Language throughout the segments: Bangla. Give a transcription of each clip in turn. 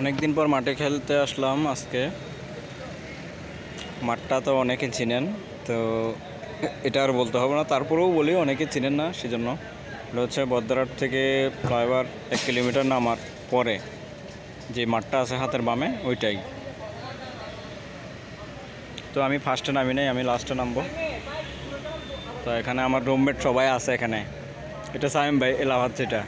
অনেক দিন পর মাঠে খেলতে আসলাম আজকে। মাঠটা তো অনেকে চিনেন, তো এটা আর বলতে হবে না। তারপরেও বলি, অনেকে চিনেন না, সেজন্য। এটা হচ্ছে বদ্রাট থেকে ফ্লাইওভার এক কিলোমিটার নামার পরে যে মাঠটা আছে হাতের বামে, ওইটাই। তো আমি ফার্স্টে নামি নাই, আমি লাস্টে নামবো। তো এখানে আমার রুমমেট সবাই আছে এখানে। এটা সাইম ভাই, এলাহাবাদ যেটা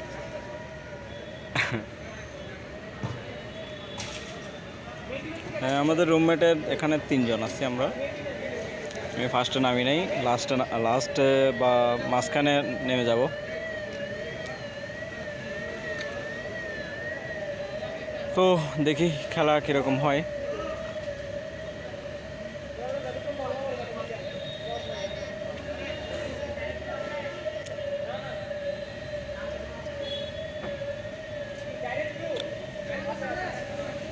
আমাদের রুমমেটের এখানে তিনজন আছি আমরা। আমি ফার্স্টে নামি নাই লাস্টে লাস্টে বা মাঝখানে নেমে যাব। তো দেখি খেলা কীরকম হয়।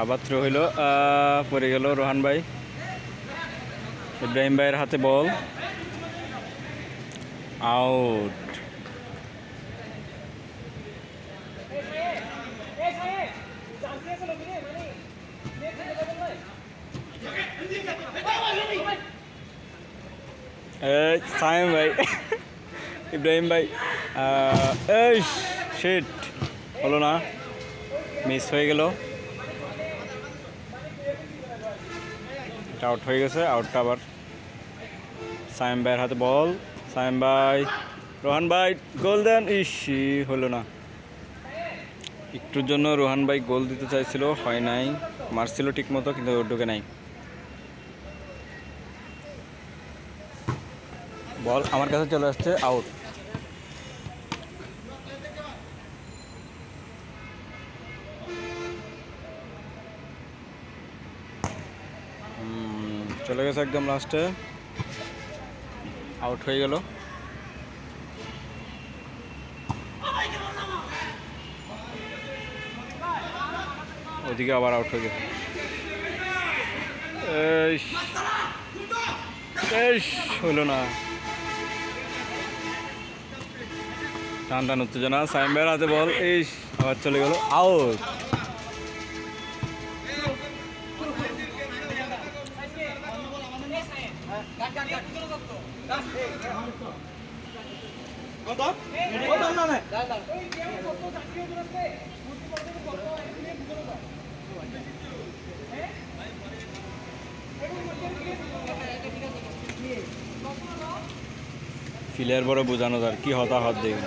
আবার আবাত্র হইল পড়ে গেল রোহান ভাই। ইব্রাহিম ভাইয়ের হাতে বল। আউট। সায়েম ভাই। ইব্রাহিম ভাই এই শেট হলো না। মিস হয়ে গেল। আউট হয়ে গেছে আউটটা আবার সাইম ভাইয়ের হাতে বল। সাইম ভাই, রোহান ভাই, গোল দেন। ইসি, হলো না। একটুর জন্য রোহান ভাই গোল দিতে চাইছিল, হয় নাই। মারছিল ঠিক মতো কিন্তু ঢুকে নাই। বল আমার কাছে চলে আসছে আউট চলে গেছে একদম লাস্টে। আউট হয়ে গেল। ওদিকে আবার আউট হয়ে গেছে। হলো না। টান টান উত্তেজনা। সাইম ভাইয়ের হাতে বল। এই আবার চলে গেল। আউট ফিলের বড় বোঝানো যার কি হতাহত দেখি।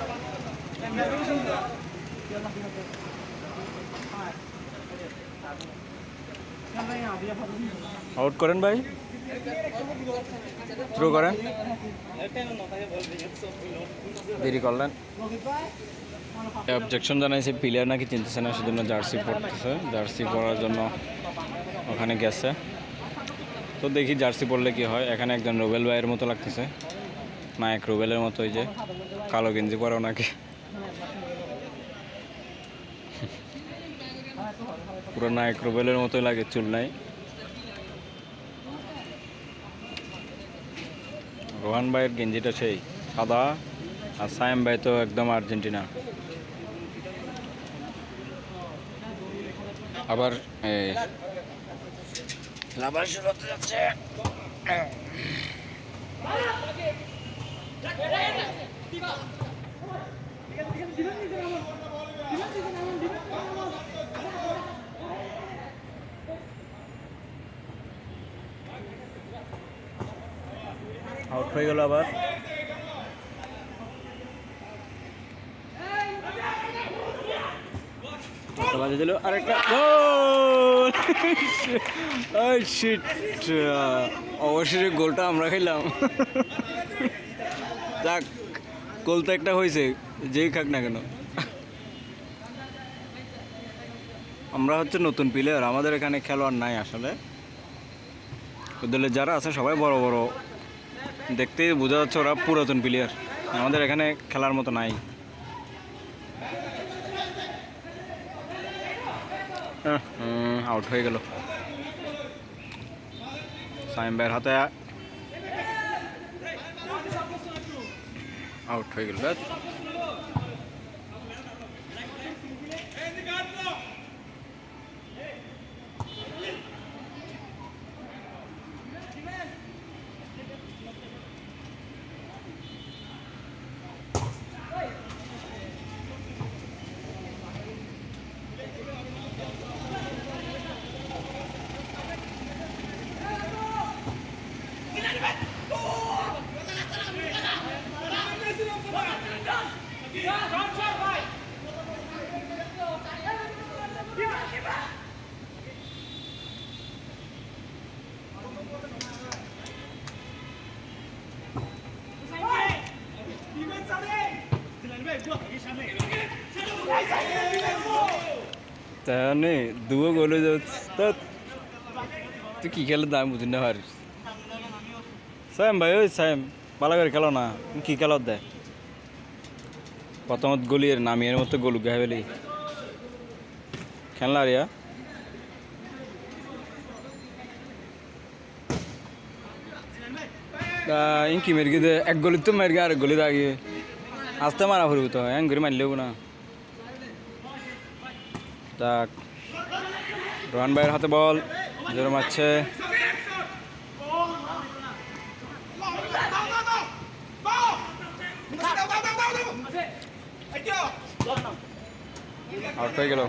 আউট করেন ভাই? থ্রো করেন? দেরি করলেন। অবজেকশন জানাইছে প্লেয়ার নাকি চিনতেছে না, সেজন্য জার্সি পরতেছে। জার্সি পরার জন্য ওখানে গেছে। তো দেখি জার্সি পরলে কি হয়। এখানে একজন রোবেল ভাইয়ের মতো লাগতেছে। নায়ক রুবেলের মতো ওই যে কালো গেঞ্জি পরা ওনাকে। পুরো নায়ক রুবেলের মতোই লাগে চুল নাই রোহান ভাইয়ের গেঞ্জিটা সেই, সাদা, আর সায়েম ভাই তো একদম আর্জেন্টিনা। আবার শুরু হতে যাচ্ছে। আউট হয়ে গেল আবার। বাজে দিল আরেকটা। গোল! শিট অবশেষে গোলটা আমরা খেলাম। যাক গোল তো একটা হয়েছে যেই খাক না কেন। আমরা হচ্ছে নতুন প্লেয়ার আমাদের এখানে খেলোয়াড় নাই আসলে। দলের যারা আছে সবাই বড় বড়। দেখতেই বোঝা যাচ্ছে ওরা পুরাতন প্লেয়ার আমাদের এখানে খেলার মতো নাই। আউট হয়ে গেল। সাইম ভাইয়ের হাতে আউট হয়ে গেল ব্যাস Get! তাহলে দুও গোলে যাচ্ছে। তুই কি খেলে দাম বুঝি না পারিস? সাইম ভাই, ওই সাইম ভালো করে খেলো না। কি খেলো দেয় প্রথমত গলির নামিয়ের মতো গলু, গায়ে বেলি। খেললা রিয়া ইনকি মেরে গিয়ে এক গলি তো মেরে গিয়ে আরেক গলি দাগিয়ে আসতে মারা ফুরবো তো হ্যাঁ ঘুরে মারলেও না। যাক রোহান ভাইয়ের হাতে বল, জোরে মারছে। আউট হয়ে গেল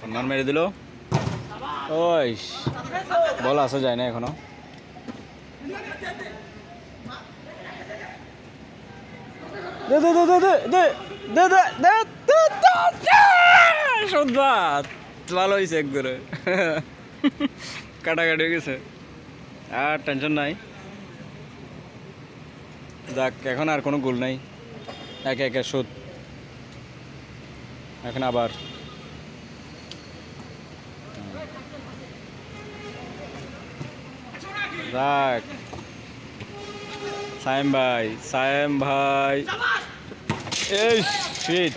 কর্নার মেরে দিল ওই বল আসা যায় না এখনও দে দে দে দে দে দে দে দে দে সদ্বাত ভালো হয়েছে একবারে কাটাকাটি হয়ে গেছে আর টেনশন নাই যাক এখন আর কোনো গোল নাই। একে একে সুদ এখন আবার। যাক সায়েম ভাই সায়েম ভাই। এই শিট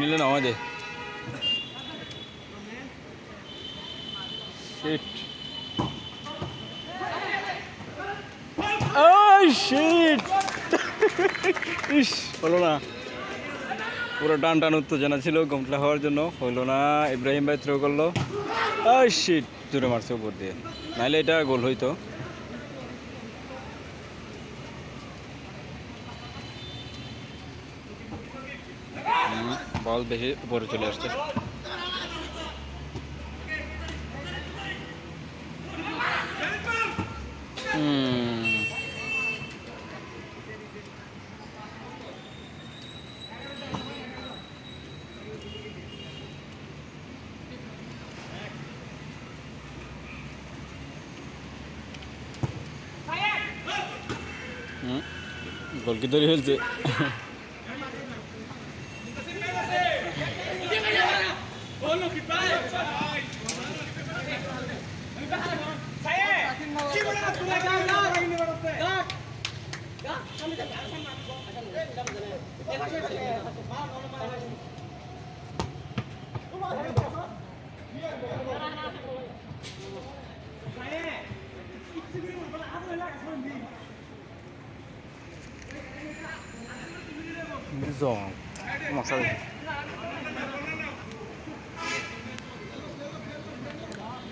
নিলে নামা দে। শিট না। পুরো টান টান উত্তেজনা ছিল গমটলা হওয়ার জন্য। হলো না, ইব্রাহিম ভাই থ্রো করল। ওই শিট জোরে মারছে উপর দিয়ে। নাহলে এটা গোল হইতো। বল বেশি উপরে চলে আসছে হুম হুম, Zong. Vamos a ver.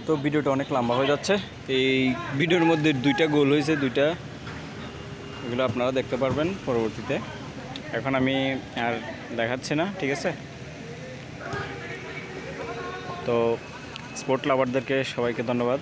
তো ভিডিওটা অনেক লম্বা হয়ে যাচ্ছে। এই ভিডিওর মধ্যে দুইটা গোল হয়েছে, দুইটা। এগুলো আপনারা দেখতে পারবেন পরবর্তীতে। এখন আমি আর দেখাচ্ছি না, ঠিক আছে? তো স্পোর্ট লাভারদেরকে সবাইকে ধন্যবাদ।